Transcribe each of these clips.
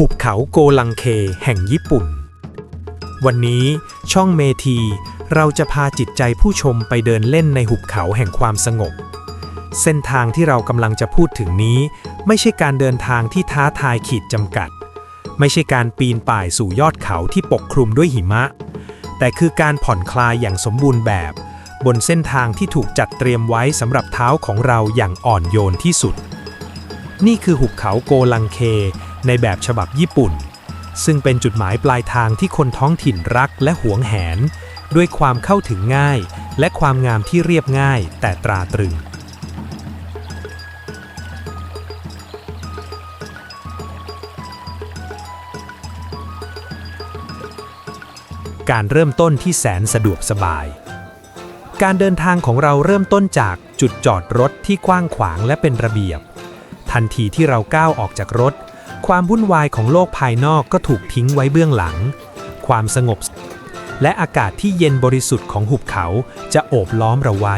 หุบเขาโกลังเคแห่งญี่ปุ่น วันนี้ช่องเมทีเราจะพาจิตใจผู้ชมไปเดินเล่นในหุบเขาแห่งความสงบ เส้นทางที่เรากำลังจะพูดถึงนี้ ไม่ใช่การเดินทางที่ท้าทายขีดจำกัด ไม่ใช่การปีนป่ายสู่ยอดเขาที่ปกคลุมด้วยหิมะ แต่คือการผ่อนคลายอย่างสมบูรณ์แบบ บนเส้นทางที่ถูกจัดเตรียมไว้สำหรับเท้าของเราอย่างอ่อนโยนที่สุด นี่คือหุบเขาโกลังเค ในแบบฉบับญี่ปุ่น ซึ่งเป็นจุดหมายปลายทางที่คนท้องถิ่นรักและหวงแหน ด้วยความเข้าถึงง่าย และความงามที่เรียบง่ายแต่ตราตรึง การเริ่มต้นที่แสนสะดวกสบายการเดินทางของเราเริ่มต้นจากจุดจอดรถที่กว้างขวางและเป็นระเบียบ ทันทีที่เราก้าวออกจากรถ ความวุ่นวายของโลกภายนอกก็ถูกทิ้งไว้เบื้องหลัง ความสงบ และอากาศที่เย็นบริสุทธิ์ของหุบเขาจะโอบล้อมเราไว้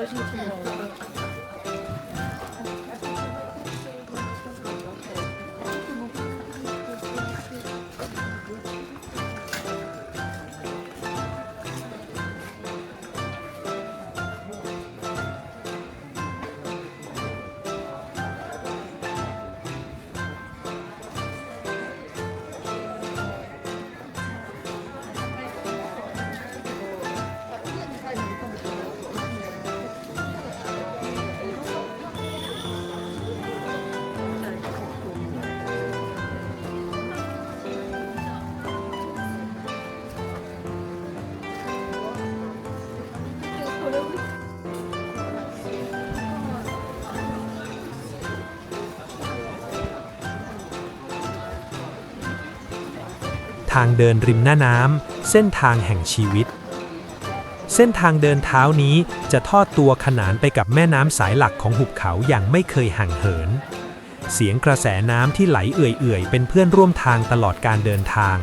잘是挺시 길. ทางเดินริมหน้าน้ำ เส้นทางแห่งชีวิต เส้นทางเดินเท้านี้จะทอดตัวขนานไปกับแม่น้ำสายหลักของหุบเขาอย่างไม่เคยห่างเหิน เสียงกระแสน้ำที่ไหลเอื่อยๆ เป็นเพื่อนร่วมทางตลอดการเดินทาง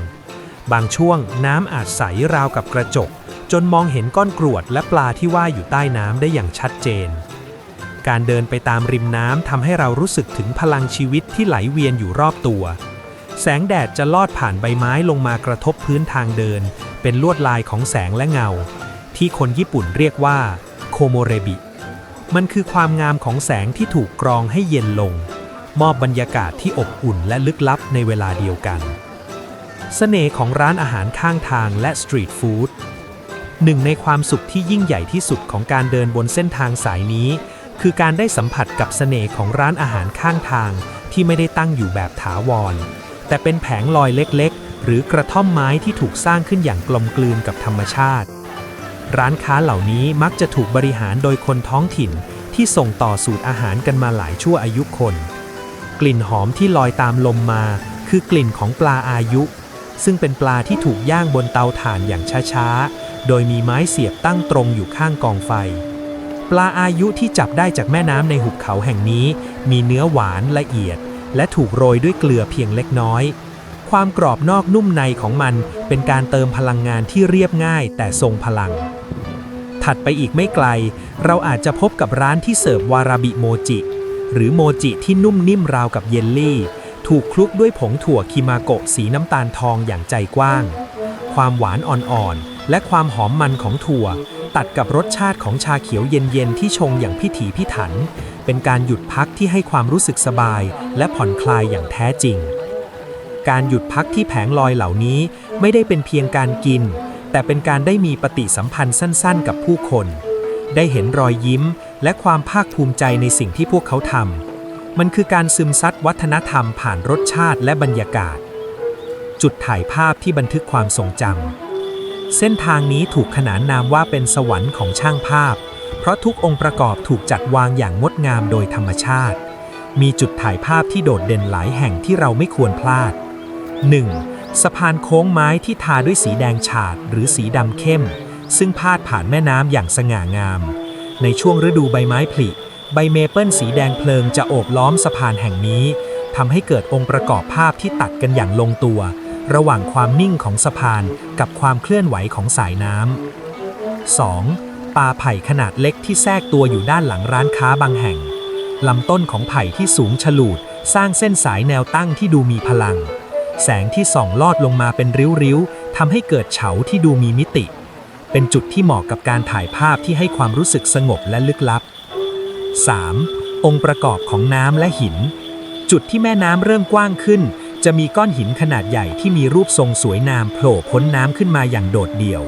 บางช่วงน้ำอาจใสราวกับกระจก จนมองเห็นก้อนกรวดและปลาที่ว่ายอยู่ใต้น้ำได้อย่างชัดเจนการเดินไปตามริมน้ำทำให้เรารู้สึกถึงพลังชีวิตที่ไหลเวียนอยู่รอบตัว แสงแดดจะลอดผ่านใบไม้ลงมากระทบพื้นทางเดิน เป็นลวดลายของแสงและเงา ที่คนญี่ปุ่นเรียกว่าโคโมเรบิ มันคือความงามของแสงที่ถูกกรองให้เย็นลง มอบบรรยากาศที่อบอุ่นและลึกลับในเวลาเดียวกันเสน่ห์ของร้านอาหารข้างทางและสตรีทฟู้ดหนึ่งในความสุขที่ยิ่งใหญ่ที่สุดของการเดินบนเส้นทางสายนี้ คือการได้สัมผัสกับเสน่ห์ของร้านอาหารข้างทางที่ไม่ได้ตั้งอยู่แบบถาวร แต่เป็นแผงลอยเล็กๆ หรือกระท่อมไม้ที่ถูกสร้างขึ้นอย่างกลมกลืนกับธรรมชาติ ร้านค้าเหล่านี้มักจะถูกบริหารโดยคนท้องถิ่นที่ส่งต่อสูตรอาหารกันมาหลายชั่วอายุคน กลิ่นหอมที่ลอยตามลมมา คือกลิ่นของปลาอายุ ซึ่งเป็นปลาที่ถูกย่างบนเตาถ่านอย่างช้าๆ โดยมีไม้เสียบตั้งตรงอยู่ข้างกองไฟปลาอายุที่จับได้จากแม่น้ำในหุบเขาแห่งนี้ มีเนื้อหวานละเอียด และถูกโรยด้วยเกลือเพียงเล็กน้อย ความกรอบนอกนุ่มในของมันเป็นการเติมพลังงานที่เรียบง่ายแต่ทรงพลัง ถัดไปอีกไม่ไกล เราอาจจะพบกับร้านที่เสิร์ฟวาราบิโมจิ หรือโมจิที่นุ่มนิ่มราวกับเยลลี่ ถูกคลุกด้วยผงถั่วคิมาโกะสีน้ำตาลทองอย่างใจกว้าง ความหวานอ่อนๆและความหอมมันของถั่ว ตัดกับรสชาติของชาเขียวเย็นๆ ที่ชงอย่างพิถีพิถัน เป็นการหยุดพักที่ให้ความรู้สึกสบาย และผ่อนคลายอย่างแท้จริง การหยุดพักที่แผงลอยเหล่านี้ไม่ได้เป็นเพียงการกิน แต่เป็นการได้มีปฏิสัมพันธ์สั้นๆ กับผู้คน ได้เห็นรอยยิ้ม และความภาคภูมิใจในสิ่งที่พวกเขาทำมันคือการซึมซับวัฒนธรรมผ่านรสชาติและบรรยากาศ จุดถ่ายภาพที่บันทึกความทรงจำ เส้นทางนี้ถูกขนานนามว่าเป็นสวรรค์ของช่างภาพ เพราะทุกองค์ประกอบถูกจัดวางอย่างงดงามโดยธรรมชาติ มีจุดถ่ายภาพที่โดดเด่นหลายแห่งที่เราไม่ควรพลาด 1. สะพานโค้งไม้ที่ทาด้วยสีแดงฉาดหรือสีดำเข้ม ซึ่งพาดผ่านแม่น้ำอย่างสง่างาม ในช่วงฤดูใบไม้ผลิใบเมเปิลสีแดงเพลิงจะโอบล้อมสะพานแห่งนี้ทำให้เกิดองค์ประกอบภาพที่ตัดกันอย่างลงตัว ระหว่างความนิ่งของสะพานกับความเคลื่อนไหวของสายน้ำ 2. ป่าไผ่ขนาดเล็กที่แทรกตัวอยู่ด้านหลังร้านค้าบางแห่ง ลำต้นของไผ่ที่สูงฉลูด สร้างเส้นสายแนวตั้งที่ดูมีพลัง แสงที่ส่องลอดลงมาเป็นริ้วๆทำให้เกิดเฉาที่ดูมีมิติ เป็นจุดที่เหมาะกับการถ่ายภาพที่ให้ความรู้สึกสงบและลึกลับ 3. องค์ประกอบของน้ำและหิน จุดที่แม่น้ำเริ่มกว้างขึ้น จะมีก้อนหินขนาดใหญ่ที่มีรูปทรงสวยงามโผล่พ้นน้ำขึ้นมาอย่างโดดเดี่ยว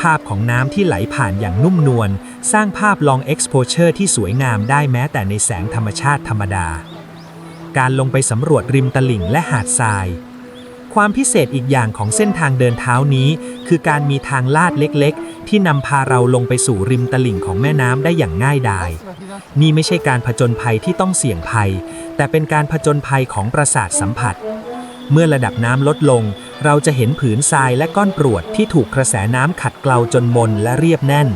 ภาพของน้ำที่ไหลผ่านอย่างนุ่มนวลสร้างภาพลองเอ็กซ์โพเชอร์ที่สวยงามได้แม้แต่ในแสงธรรมชาติธรรมดา การลงไปสำรวจริมตลิ่งและหาดทราย ความพิเศษอีกอย่างของเส้นทางเดินเท้านี้ คือการมีทางลาดเล็กๆ ที่นำพาเราลงไปสู่ริมตลิ่งของแม่น้ำได้อย่างง่ายดาย นี่ไม่ใช่การผจญภัยที่ต้องเสี่ยงภัย แต่เป็นการผจญภัยของประสาทสัมผัส เมื่อระดับน้ำลดลง เราจะเห็นผืนทรายและก้อนกรวดที่ถูกกระแสน้ำขัดเกลาจนมนและเรียบแน่น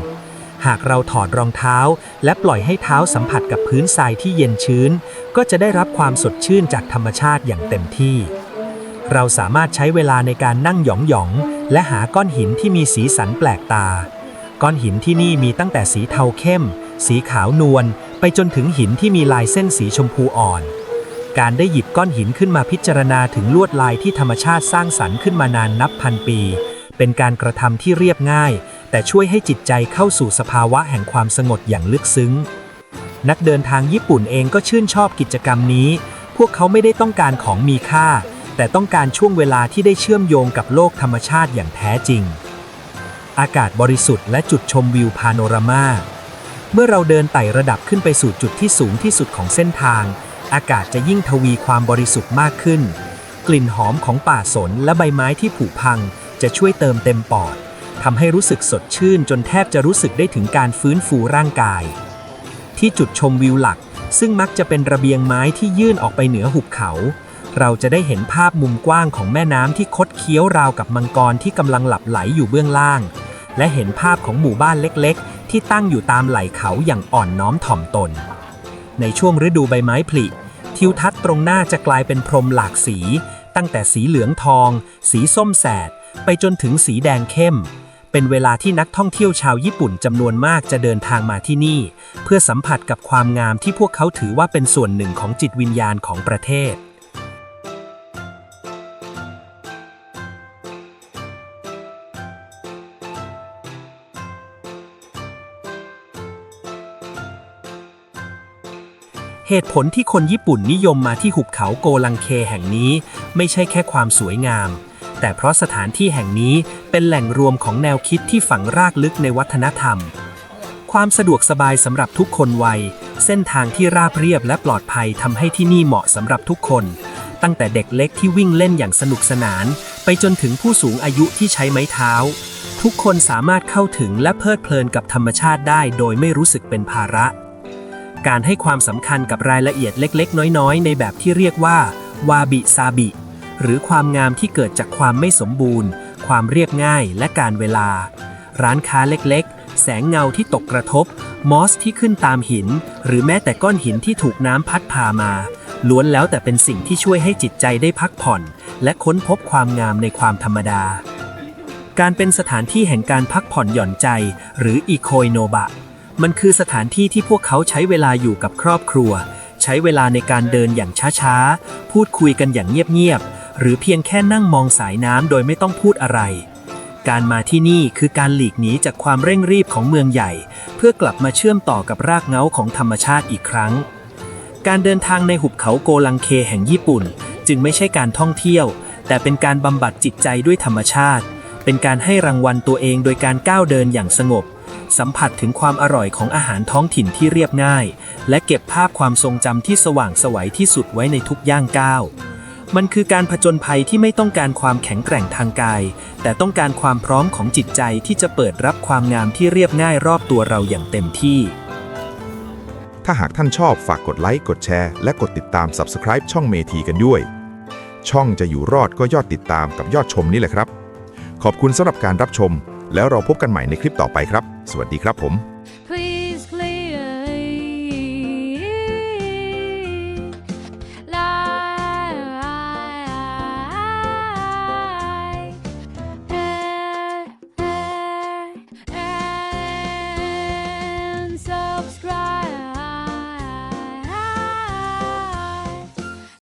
หากเราถอดรองเท้า และปล่อยให้เท้าสัมผัสกับพื้นทรายที่เย็นชื้น ก็จะได้รับความสดชื่นจากธรรมชาติอย่างเต็มที่ เราสามารถใช้เวลาในการนั่งหยองๆและหาก้อนหินที่มีสีสันแปลกตา ก้อนหินที่นี่มีตั้งแต่สีเทาเข้ม สีขาวนวลไปจนถึงหินที่มีลายเส้นสีชมพูอ่อน การได้หยิบก้อนหินขึ้นมาพิจารณาถึงลวดลายที่ธรรมชาติสร้างสรรค์ขึ้นมานานนับพันปี เป็นการกระทำที่เรียบง่าย แต่ช่วยให้จิตใจเข้าสู่สภาวะแห่งความสงบอย่างลึกซึ้ง นักเดินทางญี่ปุ่นเองก็ชื่นชอบกิจกรรมนี้ พวกเขาไม่ได้ต้องการของมีค่า แต่ต้องการช่วงเวลาที่ได้เชื่อมโยงกับโลกธรรมชาติอย่างแท้จริง อากาศบริสุทธิ์และจุดชมวิวพาโนรามา เมื่อเราเดินไต่ระดับขึ้นไปสู่จุดที่สูงที่สุดของเส้นทาง อากาศจะยิ่งทวีความบริสุทธิ์มากขึ้น กลิ่นหอมของป่าสนและใบไม้ที่ผุพัง จะช่วยเติมเต็มปอดทำให้รู้สึกสดชื่นจนแทบจะรู้สึกได้ถึงการฟื้นฟูร่างกาย ที่จุดชมวิวหลัก ซึ่งมักจะเป็นระเบียงไม้ที่ยื่นออกไปเหนือหุบเขา เราจะได้เห็นภาพมุมกว้างของแม่น้ำที่คดเคี้ยวราวกับมังกรที่กำลังหลับไหลอยู่เบื้องล่าง และเห็นภาพของหมู่บ้านเล็กๆ ที่ตั้งอยู่ตามไหล่เขาอย่างอ่อนน้อมถ่อมตน ในช่วงฤดูใบไม้ผลิ ทิวทัศน์ตรงหน้าจะกลายเป็นพรมหลากสี ตั้งแต่สีเหลืองทอง สีส้มแสด ไปจนถึงสีแดงเข้ม เป็นเวลาที่นักท่องเที่ยวชาวญี่ปุ่นจำนวนมากจะเดินทางมาที่นี่ เพื่อสัมผัสกับความงามที่พวกเขาถือว่าเป็นส่วนหนึ่งของจิตวิญญาณของประเทศ เหตุผลที่คนญี่ปุ่นนิยมมาที่หุบเขาโกลังเคแห่งนี้ ไม่ใช่แค่ความสวยงาม แต่เพราะสถานที่แห่งนี้เป็นแหล่งรวมของแนวคิดที่ฝังรากลึกในวัฒนธรรม ความสะดวกสบายสำหรับทุกคนวัย เส้นทางที่ราบเรียบและปลอดภัยทำให้ที่นี่เหมาะสำหรับทุกคน ตั้งแต่เด็กเล็กที่วิ่งเล่นอย่างสนุกสนาน ไปจนถึงผู้สูงอายุที่ใช้ไม้เท้า ทุกคนสามารถเข้าถึงและเพลิดเพลินกับธรรมชาติได้ โดยไม่รู้สึกเป็นภาระ การให้ความสำคัญกับรายละเอียดเล็ก ๆ น้อย ๆ ในแบบที่เรียกว่า วาบิซาบิ หรือความงามที่เกิดจากความไม่สมบูรณ์ ความเรียบง่ายและการเวลา ร้านค้าเล็กๆ แสงเงาที่ตกกระทบ มอสที่ขึ้นตามหิน หรือแม้แต่ก้อนหินที่ถูกน้ำพัดพามา ล้วนแล้วแต่เป็นสิ่งที่ช่วยให้จิตใจได้พักผ่อน และค้นพบความงามในความธรรมดา การเป็นสถานที่แห่งการพักผ่อนหย่อนใจ หรืออีโคยโนบะ มันคือสถานที่ที่พวกเขาใช้เวลาอยู่กับครอบครัว ใช้เวลาในการเดินอย่างช้าๆ พูดคุยกันอย่างเงียบๆ หรือเพียงแค่นั่งมองสายน้ำโดยไม่ต้องพูดอะไร การมาที่นี่คือการหลีกหนีจากความเร่งรีบของเมืองใหญ่ เพื่อกลับมาเชื่อมต่อกับรากเหง้าของธรรมชาติอีกครั้ง การเดินทางในหุบเขาโกลังเคแห่งญี่ปุ่น จึงไม่ใช่การท่องเที่ยว แต่เป็นการบำบัดจิตใจด้วยธรรมชาติ เป็นการให้รางวัลตัวเองโดยการก้าวเดินอย่างสงบ สัมผัสถึงความอร่อยของอาหารท้องถิ่นที่เรียบง่าย และเก็บภาพความทรงจำที่สว่างสวัยที่สุดไว้ในทุกย่างก้าว มันคือการผจญภัยที่ไม่ต้องการความแข็งแกร่งทางกาย แต่ต้องการความพร้อมของจิตใจที่จะเปิดรับความงามที่เรียบง่ายรอบตัวเราอย่างเต็มที่ ถ้าหากท่านชอบฝากกดไลค์ กดแชร์ และกดติดตาม Subscribe ช่องเมทีกันด้วย ช่องจะอยู่รอดก็ยอดติดตามกับยอดชมนี่แหละครับ ขอบคุณสำหรับการรับชม แล้วเราพบกันใหม่ในคลิปต่อไปครับ สวัสดีครับผม